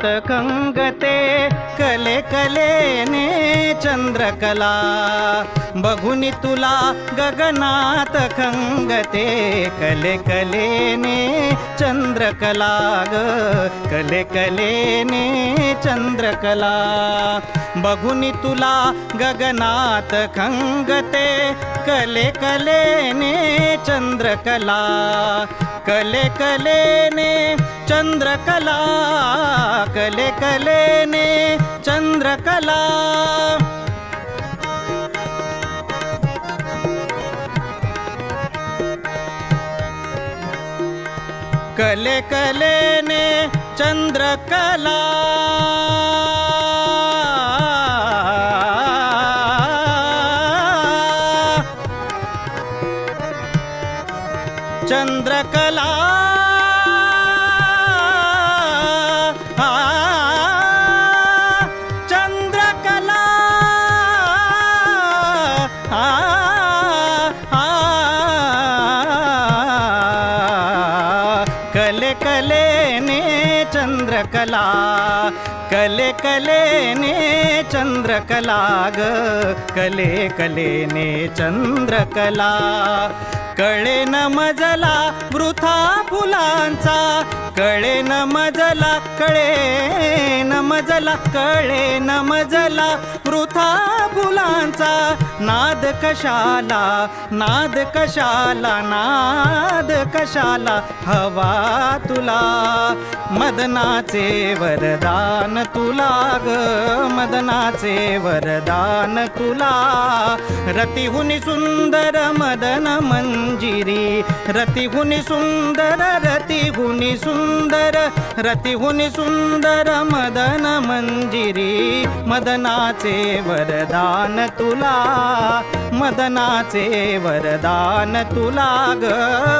गगनात खंगते कले कलेने चंद्रकला. बघून तुला गगनात खंगते कले कलेने चंद्रकला ग. कले कलेने चंद्रकला. बघून तुला गगनात खंगते कले कलेने चंद्रकला. कले कलेने चंद्रकला कले कलेने चंद्रकला। कले कलेने चंद्रकला। चंद्रकला। कले कलेने चंद्रकला कले कलेने चंद्रकला ग कले कलेने चंद्रकला. कळे न मजला वृथा फुलांचा कळे न मजला कळे न मजला कळे न मजला वृथा फुलांचा. कशाला नाद कशाला नाद कशाला हवा तुला मदनाचे वरदान तुला ग मदनाचे वरदान तुला. रतिहुनी सुंदर मदन मंजिरी रतिहुनी सुंदर रतिहुनी सुंदर रतिहुनी सुंदर मदन मंजिरी मदनाचे वरदान तुला. मदनाचे वरदान तुला ग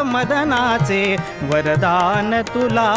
मदनाचे वरदान तुला.